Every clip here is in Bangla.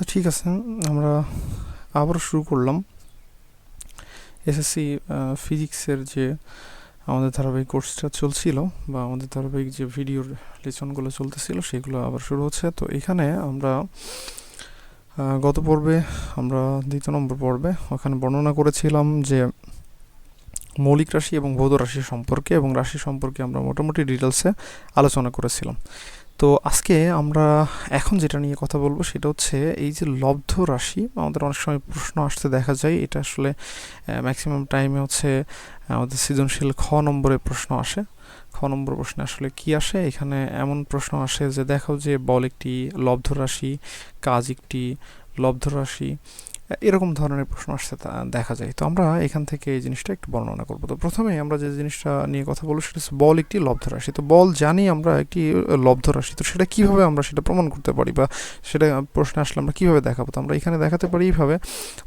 আচ্ছা ঠিক আছে। আমরা আবার শুরু করলাম। এসএসসি ফিজিক্সের যে আমাদের ধারাবাহিক কোর্সটা চলছিল বা আমাদের ধারাবাহিক যে ভিডিওর লেসনগুলো চলতেছিল, সেগুলো আবার শুরু হচ্ছে। তো এখানে আমরা গত পর্বে আমরা দ্বিতীয় নম্বর পর্বে ওখানে বর্ণনা করেছিলাম যে মৌলিক রাশি এবং ভৌত রাশি সম্পর্কে এবং রাশি সম্পর্কে আমরা মোটামুটি ডিটেলসে আলোচনা করেছিলাম। তো আজকে আমরা এখন যেটা নিয়ে কথা বলব সেটা হচ্ছে এই যে লব্ধ রাশি, আমাদের অনেক সময় প্রশ্ন আসতে দেখা যায়, এটা আসলে ম্যাক্সিমাম টাইমে হচ্ছে, আমাদের সৃজনশীল খ নম্বরে প্রশ্ন আসে। খ নম্বর প্রশ্নে আসলে কি আসে? এখানে এমন প্রশ্ন আসে যে দেখাও যে, বল একটি লব্ধ রাশি, কাজ একটি লব্ধ রাশি এরকম ধরনের প্রশ্ন আসতে দেখা যায়। তো আমরা এখান থেকে এই জিনিসটা একটু বর্ণনা করব। তো প্রথমে আমরা যে জিনিসটা নিয়ে কথা বলব সেটা হচ্ছে বল একটি লব্ধ রাশি। তো বল জানি আমরা একটি লব্ধ রাশি। তো সেটা কীভাবে আমরা সেটা প্রমাণ করতে পারি বা সেটা প্রশ্নে আসলে আমরা কীভাবে দেখাবো? তো আমরা এখানে দেখাতে পারি এইভাবে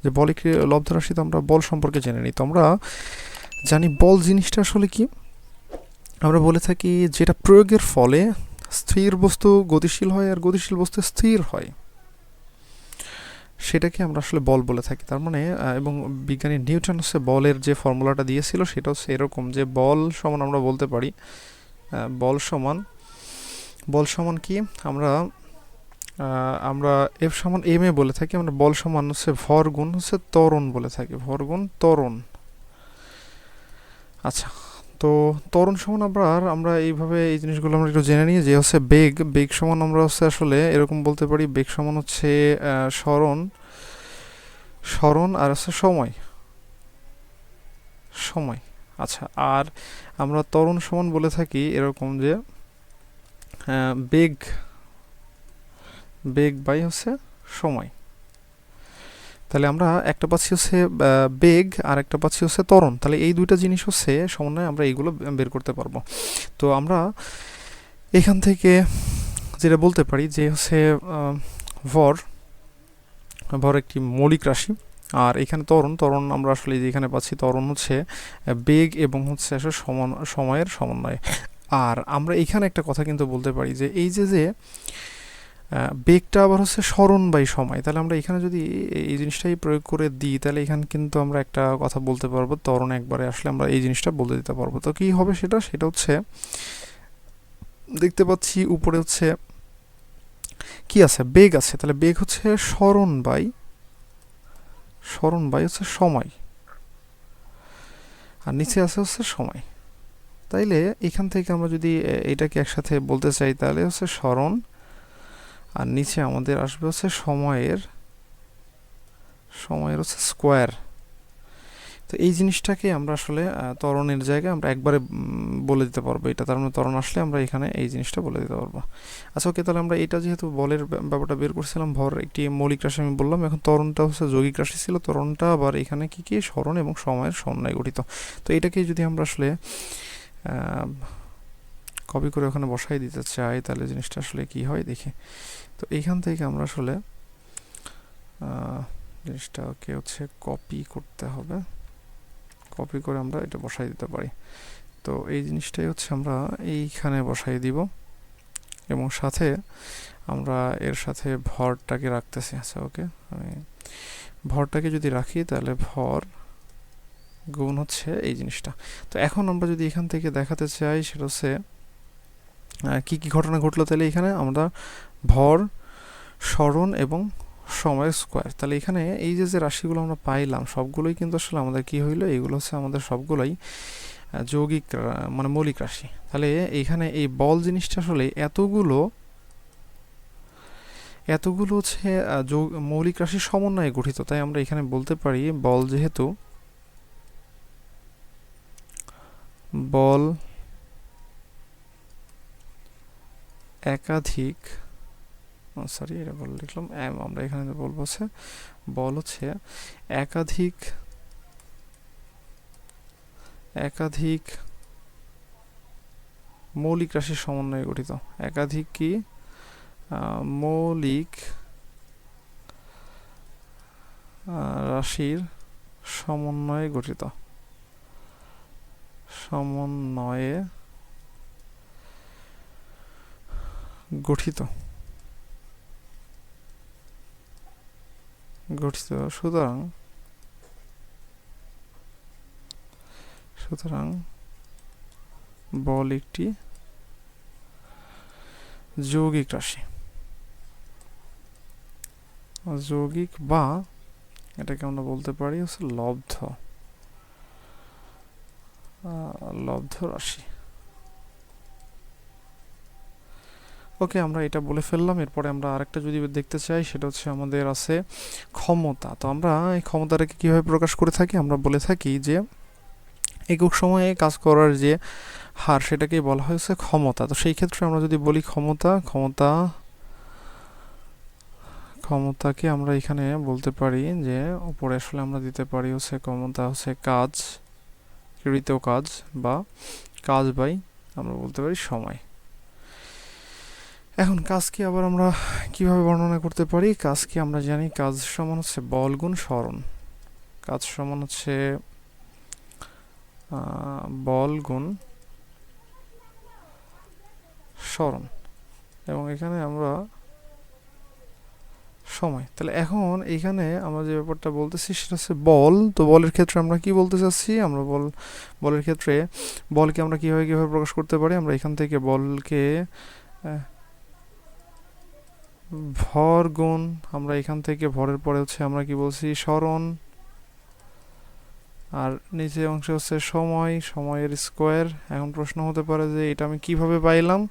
যে বল একটি লব্ধ রাশি তো আমরা বল সম্পর্কে জেনে নিই। তো আমরা জানি বল জিনিসটা আসলে কি? আমরা বলে থাকি যেটা প্রয়োগের ফলে স্থির বস্তু গতিশীল হয় আর গতিশীল বস্তু স্থির হয়। সেটাকে আমরা আসলে বল বলে থাকি। তার মানে এবং বিজ্ঞানী নিউটন হচ্ছে বলের যে ফর্মুলাটা দিয়েছিল, সেটা হচ্ছে এরকম যে বল সমান আমরা বলতে পারি। বল সমান বল সমান কি? আমরা আমরা এফ সমান এম এ বলে থাকি। আমরা বল সমান হচ্ছে ভর গুণ হচ্ছে ত্বরণ বলে থাকি। ভর গুণ ত্বরণ। আচ্ছা তো ত্বরণ সমান আর আমরা এইভাবে এই জিনিসগুলো আমরা একটু জেনে নিই যে হচ্ছে বেগ বেগ সমান আমরা হচ্ছে আসলে এরকম বলতে পারি বেগ সমান হচ্ছে স্মরণ স্মরণ আর হচ্ছে সময়। সময়। আচ্ছা আর আমরা ত্বরণ সমান বলে থাকি এরকম যে বেগ বেগ বাই হচ্ছে সময়। তাহলে আমরা একটা পাচ্ছি হচ্ছে বেগ আর একটা পাচ্ছি হচ্ছে ত্বরণ। তাহলে এই দুইটা জিনিস হচ্ছে সমন্বয়ে আমরা এইগুলো বের করতে পারব। তো আমরা এখান থেকে যেটা বলতে পারি যে হচ্ছে ভর ভর একটি মৌলিক রাশি। আর এখানে ত্বরণ ত্বরণ আমরা আসলে যে এখানে পাচ্ছি ত্বরণ হচ্ছে বেগ এবং হচ্ছে আসলে সমান, সময়ের সমন্বয়। আর আমরা এখানে একটা কথা কিন্তু বলতে পারি যে এই যে যে বেগটা আবার হচ্ছে স্মরণ বাই সময়। তাহলে আমরা এখানে যদি এই- জিনিসটাই প্রয়োগ করে দিই, তাহলে এখানে কিন্তু আমরা একটা কথা বলতে পারব তরণ একবারে আসলে আমরা এই জিনিসটা বলতে দিতে পারব। তো কী হবে সেটা? সেটা হচ্ছে, দেখতে পাচ্ছি উপরে হচ্ছে, কি আছে? বেগ আছে। তাহলে বেগ হচ্ছে স্মরণ বাই স্মরণ বাই হচ্ছে সময়। আর নিচে আছে হচ্ছে সময়। তাইলে এখান থেকে আমরা যদি এটাকে একসাথে বলতে চাই, তাহলে হচ্ছে স্মরণ আর নিচে আমাদের আসবে হচ্ছে সময়ের সময়ের হচ্ছে স্কোয়ার তো এই জিনিসটাকে আমরা আসলে তরণের জায়গায় আমরা একবারে বলে দিতে পারব। এটা তার মানে তরণ আসলে আমরা এখানে এই জিনিসটা বলে দিতে পারব। আচ্ছা ওকে তাহলে আমরা এটা যেহেতু বলের ব্যা- ব্যাপারটা বের করছিলাম, ভর একটি মৌলিক রাশি আমি বললাম, এখন তরণটা হচ্ছে যৌগিক রাশি ছিল। তরণটা আবার এখানে কি কি? স্মরণ এবং সময়ের সমন্বয়ে গঠিত। তো এটাকে যদি আমরা আসলে কপি করে ওখানে বসাই দিতে চাই, তাহলে জিনিসটা আসলে কি হয়? দেখি। তো এইখান থেকে আমরা আসলে আহ, জিনিসটা ওকে হচ্ছে কপি করতে হবে। কপি করে আমরা এটা বসাই দিতে পারি। তো এই জিনিসটাই হচ্ছে আমরা এইখানে বসাই দিব। এবং সাথে আমরা এর সাথে ভরটাকে রাখতেছি। আচ্ছা ওকে আমি ভরটাকে যদি রাখি তাহলে ভর গুণ হচ্ছে এই জিনিসটা। তো এখন আমরা যদি এখান থেকে দেখাতে চাই সেটা হচ্ছে কি কি ঘটনা ঘটলো তাহলে এখানে? আমরা ভর, স্মরণ এবং সময়ের স্কোয়ার তাহলে এখানে এই যে যে রাশিগুলো আমরা পাইলাম, সবগুলোই কিন্তু আসলে আমাদের কি হইল? এগুলো হচ্ছে আমাদের সবগুলোই যৌগিক মানে মৌলিক রাশি। তাহলে এইখানে এই বল জিনিসটা আসলে এতগুলো এতগুলো হচ্ছে মৌলিক রাশির সমন্বয়ে গঠিত। তাই আমরা এখানে বলতে পারি বল যেহেতু, বল একাধিক সরি, এটা বলে লিখলাম আমরা এখানে বলব হচ্ছে, বল হচ্ছে একাধিক একাধিক মৌলিক রাশির সমন্বয়ে গঠিত। একাধিক কি? মৌলিক রাশির সমন্বয়ে গঠিত। সমন্বয়ে গঠিত। গঠিত। সুতরাং সুতরাং বল একটি যৌগিক রাশি। যৌগিক বা এটাকে আমরা বলতে পারি হচ্ছে লব্ধ লব্ধ রাশি। ওকে আমরা এটা বলে ফেললাম। এরপরে আমরা আরেকটা যদি দেখতে চাই, সেটা হচ্ছে আমাদের আছে ক্ষমতা। তো আমরা এই ক্ষমতাটাকে কীভাবে প্রকাশ করে থাকি? আমরা বলে থাকি যে, একক সময়ে কাজ করার যে হার, সেটাকেই বলা হয়েছে ক্ষমতা। তো সেই ক্ষেত্রে আমরা যদি বলি ক্ষমতা ক্ষমতা, ক্ষমতাকে আমরা এখানে বলতে পারি যে, উপরে আসলে আমরা দিতে পারি হচ্ছে ক্ষমতা হচ্ছে কাজ, কৃত কাজ বা কাজ বাই আমরা বলতে পারি সময়। এখন কাজকে আবার আমরা কীভাবে বর্ণনা করতে পারি? কাজকে আমরা জানি কাজ সমান হচ্ছে বল গুণ স্মরণ। কাজ সমান হচ্ছে বল গুণ স্মরণ। এবং এখানে আমরা সময়। তাহলে এখন এখানে আমরা যে ব্যাপারটা বলতেছি সেটা হচ্ছে বল। তো বলের ক্ষেত্রে আমরা কি বলতে চাচ্ছি? আমরা বল, বলের ক্ষেত্রে বলকে আমরা কীভাবে কীভাবে প্রকাশ করতে পারি? আমরা এখান থেকে বলকে ভর গুণ, আমরা এখান থেকে ভরের পরে হচ্ছে আমরা কি বলছি? স্মরণ। আর নিচে অংশ হচ্ছে সময়, সময়ের স্কোয়ার। এখন প্রশ্ন হতে পারে যে এটা আমি কীভাবে পাইলাম?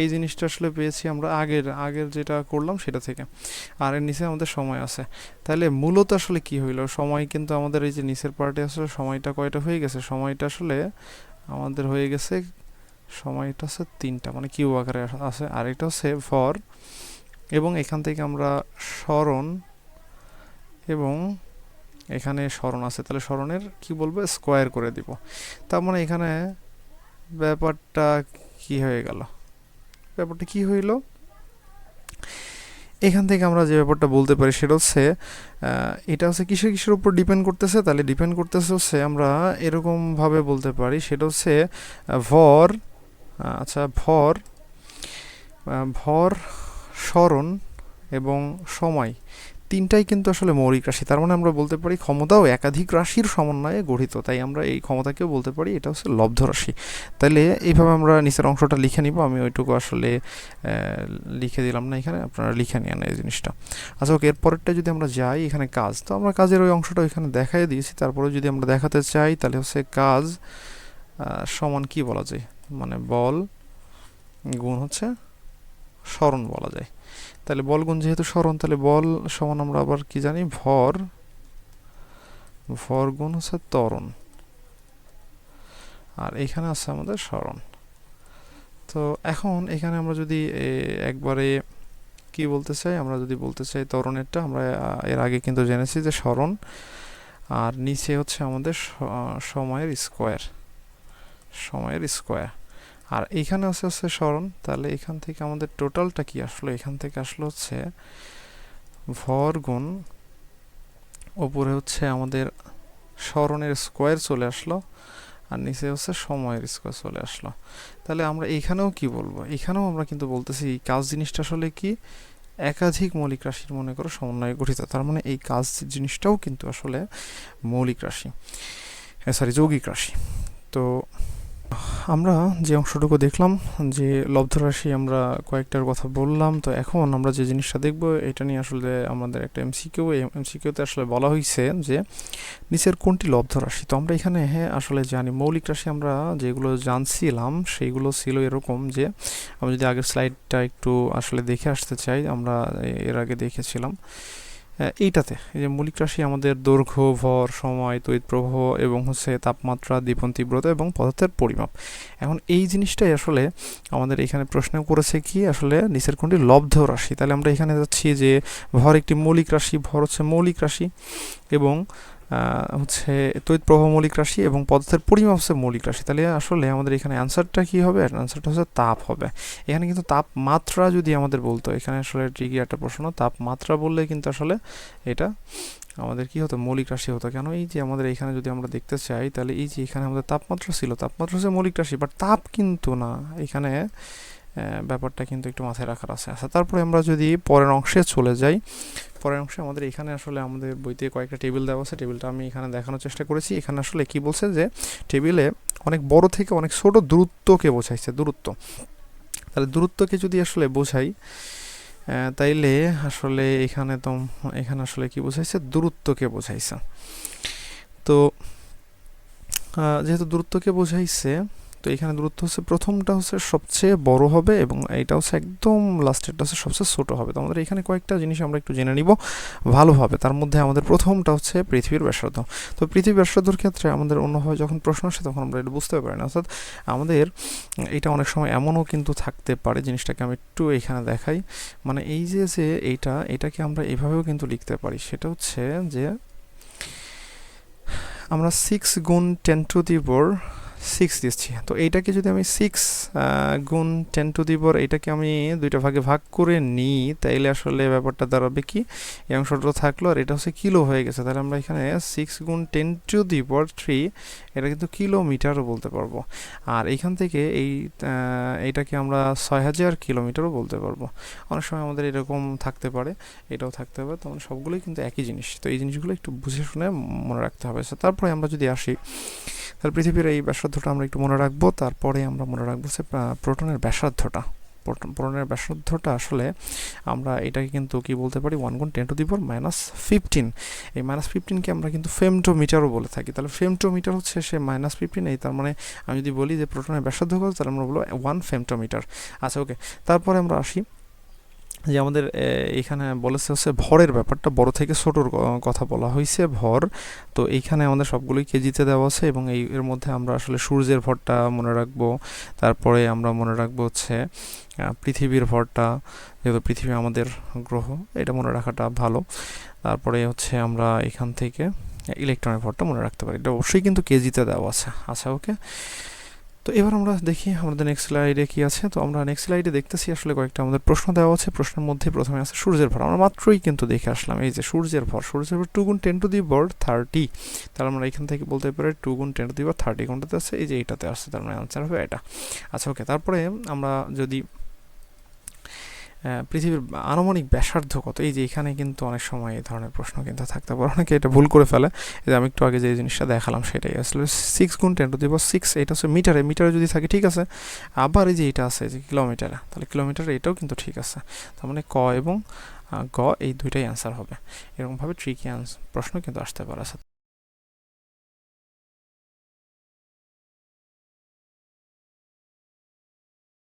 এই জিনিসটা আসলে পেয়েছি আমরা আগের আগের যেটা করলাম সেটা থেকে। আর এর নিচে আমাদের সময় আছে। তাহলে মূলত আসলে কি হইল? সময় কিন্তু আমাদের এই যে নিচের পার্টে আসলে সময়টা কয়টা হয়ে গেছে? সময়টা আসলে আমাদের হয়ে গেছে, সময়টা হচ্ছে তিনটা মানে কিউ আকারে আছে। আর এটা হচ্ছে ফর এবং এখান থেকে আমরা স্মরণ এবং এখানে স্মরণ আছে। তাহলে স্মরণের কি বলব? স্কোয়ার করে দিব। তার মানে এখানে ব্যাপারটা কি হয়ে গেল? ব্যাপারটা কি হইল? এখান থেকে আমরা যে ব্যাপারটা বলতে পারি সেটা হচ্ছে এটা হচ্ছে কিসের কিসের উপর ডিপেন্ড করতেছে? তাহলে ডিপেন্ড করতেছে হচ্ছে আমরা এরকমভাবে বলতে পারি। সেটা হচ্ছে ভর আচ্ছা ভর ভর স্মরণ এবং সময়, তিনটাই কিন্তু আসলে মৌলিক রাশি। তার মানে আমরা বলতে পারি ক্ষমতাও একাধিক রাশির সমন্বয়ে গঠিত। তাই আমরা এই ক্ষমতাকেও বলতে পারি, এটা হচ্ছে লব্ধ রাশি। তাহলে এইভাবে আমরা নিচের অংশটা লিখে নিব। আমি ওইটুকু আসলে লিখে দিলাম না এখানে, আপনারা লিখে নিয়ে এই জিনিসটা। আচ্ছা ওকে, এরপরেরটা যদি আমরা যাই এখানে কাজ, তো আমরা কাজের ওই অংশটা ওইখানে দেখাই দিয়েছি। তারপরে যদি আমরা দেখাতে চাই, তাহলে হচ্ছে কাজ সমান কি বলা যায়? মানে বল, গুণ হচ্ছে স্মরণ বলা যায়। তাহলে বল গুণ যেহেতু স্মরণ, তাহলে বল সমান আমরা আবার কি জানি? ভর। ভর গুণ হচ্ছে ত্বরণ। আর এখানে আছে আমাদের স্মরণ। তো এখন এখানে আমরা যদি একবারে কি বলতে চাই? আমরা যদি বলতে চাই ত্বরণেরটা, আমরা এর আগে কিন্তু জেনেছি যে স্মরণ। আর নিচে হচ্ছে আমাদের সময়ের স্কোয়ার সময়ের স্কোয়ার আর এইখানে আছে হচ্ছে স্মরণ। তাহলে এখান থেকে আমাদের টোটালটা কি আসলো? এখান থেকে আসলো হচ্ছে ভর গুণ, ওপরে হচ্ছে আমাদের স্মরণের স্কোয়ার চলে আসলো আর নিচে হচ্ছে সময়ের স্কোয়ার চলে আসলো। তাহলে আমরা এইখানেও কি বলব? এখানেও আমরা কিন্তু বলতেছি এই কাজ জিনিসটা আসলে কি? একাধিক মৌলিক রাশির মনে করো সমন্বয়ে গঠিত। তার মানে এই কাজ জিনিসটাও কিন্তু আসলে মৌলিক রাশি হ্যাঁ সরি যৌগিক রাশি। তো আমরা যে অংশটুকু দেখলাম, যে লব্ধ রাশি আমরা কয়েকটার কথা বললাম, তো এখন আমরা যে জিনিসটা দেখব, এটা নিয়ে আসলে আমাদের একটা এমসিকিউ এমসিকিউতে আসলে বলা হয়েছে যে নিচের কোনটি লব্ধ রাশি? তো আমরা এখানে হ্যাঁ আসলে জানি, মৌলিক রাশি আমরা যেগুলো জানছিলাম, সেইগুলো ছিল এরকম যে, আমি যদি আগের স্লাইডটা একটু আসলে দেখে আসতে চাই, আমরা এর আগে দেখেছিলাম। এইটাতে, এই যে মৌলিক রাশি আমাদের দৈর্ঘ্য, ভর, সময়, তড়িৎ প্রবাহ এবং হচ্ছে তাপমাত্রা দীপন তীব্রতা এবং পদার্থের পরিমাপ। এখন এই জিনিসটাই আসলে আমাদের এখানে প্রশ্ন করেছে কি, আসলে নিচের কোনটি লব্ধ রাশি? তাহলে আমরা এখানে যাচ্ছি যে ভর একটি মৌলিক রাশি, ভর হচ্ছে মৌলিক রাশি এবং হচ্ছে তড়িৎ প্রভাব মৌলিক রাশি এবং পদার্থের পরিমাপ হচ্ছে মৌলিক রাশি। তাহলে আসলে আমাদের এখানে অ্যান্সারটা কি হবে? অ্যান্সারটা হচ্ছে তাপ হবে। এখানে কিন্তু তাপমাত্রা যদি আমাদের বলতো, এখানে আসলে ঠিকই একটা প্রশ্ন, তাপমাত্রা বললে কিন্তু আসলে এটা আমাদের কি হতো? মৌলিক রাশি হতো। কেন? এই যে আমাদের এখানে যদি আমরা দেখতে চাই, তাহলে এই যে এখানে আমাদের তাপমাত্রা ছিল, তাপমাত্রা হচ্ছে মৌলিক রাশি বাট তাপ কিন্তু না। এখানে ব্যাপারটা কিন্তু একটু মাথায় রাখার আছে। আচ্ছা তারপরে আমরা যদি পরের অংশে চলে যাই, পরের অংশে আমাদের এখানে আসলে আমাদের বইতে কয়েকটা টেবিল দেওয়া আছে। টেবিলটা আমি এখানে দেখানোর চেষ্টা করেছি। এখানে আসলে কি বলছে যে, টেবিলে অনেক বড় থেকে অনেক ছোট দূরত্বকে বোঝাইছে, দূরত্ব। তাহলে দূরত্বকে যদি আসলে বোঝাই তাইলে আসলে এখানে তো, এখানে আসলে কি বোঝাইছে? দূরত্বকে বোঝাইছে। তো যেহেতু দূরত্বকে বোঝাইছে তো এখানে দূরত্ব হচ্ছে প্রথমটা হচ্ছে সবচেয়ে বড় হবে এবং এটা হচ্ছে একদম লাস্টেরটা হচ্ছে সবচেয়ে ছোট হবে। তো আমাদের এখানে কয়েকটা জিনিস আমরা একটু জেনে নিব ভালোভাবে তার মধ্যে আমাদের প্রথমটা হচ্ছে পৃথিবীর ব্যাসার্ধ। তো পৃথিবীর ব্যাসার্ধর ক্ষেত্রে আমাদের অন্যভাবে যখন প্রশ্ন আসে তখন আমরা এটা বুঝতে পারি না। অর্থাৎ আমাদের এটা অনেক সময় এমনও কিন্তু থাকতে পারে জিনিসটাকে আমি একটু এখানে দেখাই। মানে এই যে যে এইটা, এটাকে আমরা এভাবেও কিন্তু লিখতে পারি। সেটা হচ্ছে যে আমরা সিক্স গুণ ten to the bore six দিচ্ছি। তো এইটাকে যদি আমি সিক্স গুণ টেন টু দিবর এইটাকে আমি দুইটা ভাগে ভাগ করে নিই, তাইলে আসলে ব্যাপারটা দাঁড়াবে কি? এই অংশটা থাকল আর এটা হচ্ছে কিলো হয়ে গেছে। তাহলে আমরা এখানে সিক্স গুণ টেন টু দিবর থ্রি এটা কিন্তু কিলোমিটারও বলতে পারব। আর এইখান থেকে এই এইটাকে আমরা ছয় হাজার কিলোমিটারও বলতে পারব। অনেক সময় আমাদের এরকম থাকতে পারে, এটাও থাকতে পারে। তখন সবগুলোই কিন্তু একই জিনিস। তো এই জিনিসগুলো একটু বুঝে শুনে মনে রাখতে হবে। তারপরে আমরা যদি আসি, তাহলে পৃথিবীর এই ব্যাসার্ধটা আমরা একটু মনে রাখব তারপরে আমরা মনে রাখব সে প্রোটনের ব্যাসার্ধটা প্রোটনের ব্যাসার্ধটা আসলে আমরা এটাকে কিন্তু কি বলতে পারি ওয়ান গুণ ten to the minus fifteen এই মাইনাস ফিফটিনকে আমরা কিন্তু ফেমটোমিটারও বলে থাকি তাহলে ফেমটোমিটার হচ্ছে সে মাইনাস ফিফটিন এই তার মানে আমি যদি বলি যে প্রোটনের ব্যাসার্ধ কত তাহলে আমরা বলব ওয়ান ফেমটোমিটার আচ্ছা ওকে তারপরে আমরা আসি যে আমাদের এখানে বলেছে হচ্ছে ভরের ব্যাপারটা, বড় থেকে ছোটোর কথা বলা হয়েছে ভর। তো এইখানে আমাদের সবগুলোই কেজিতে দেওয়া আছে এবং এই, এর মধ্যে আমরা আসলে সূর্যের ভরটা মনে রাখব। তারপরে আমরা মনে রাখব হচ্ছে পৃথিবীর ভরটা, যেহেতু পৃথিবী আমাদের গ্রহ, এটা মনে রাখাটা ভালো। তারপরে হচ্ছে আমরা এখান থেকে ইলেকট্রনের ভরটা মনে রাখতে পারি। এটা অবশ্যই কিন্তু কেজিতে দেওয়া আছে। আচ্ছা ওকে। তো এবার আমরা দেখি আমাদের নেক্সট স্লাইডে কি আছে। তো আমরা নেক্সট স্লাইডে দেখতেছি আসলে কয়েকটা আমাদের প্রশ্ন দেওয়া আছে। প্রশ্নের মধ্যে প্রথমে আছে সূর্যের ভর। আমরা মাত্রই কিন্তু দেখে আসলাম এই যে সূর্যের ভর। সূর্যের ভর টু গুণ টেন টু দি বর থার্টি তাহলে আমরা এখান থেকে বলতে পারি টু গুণ টেন টু দি বর থার্টি কোনটাতে আছে। এই যে এইটাতে আসছে তার মানে আনসার হবে এটা। আচ্ছা ওকে তারপরে আমরা যদি পৃথিবীর আনুমানিক ব্যাসার্ধ কত এই যে এখানে কিন্তু অনেক সময় এই ধরনের প্রশ্ন কিন্তু থাকতে পারে। অনেকে এটা ভুল করে ফেলে। যে আমি একটু আগে যে জিনিসটা দেখালাম সেটাই। আসলে সিক্স গুণ ten to the power six এটা হচ্ছে মিটারে। মিটারে যদি থাকে, ঠিক আছে। আবার এই যে এটা আছে যে কিলোমিটারে, তাহলে কিলোমিটারে এটাও কিন্তু ঠিক আছে। তার মানে ক এবং গ এই দুইটাই অ্যান্সার হবে। এরকমভাবে ট্রিকি প্রশ্ন কিন্তু আসতে পারে।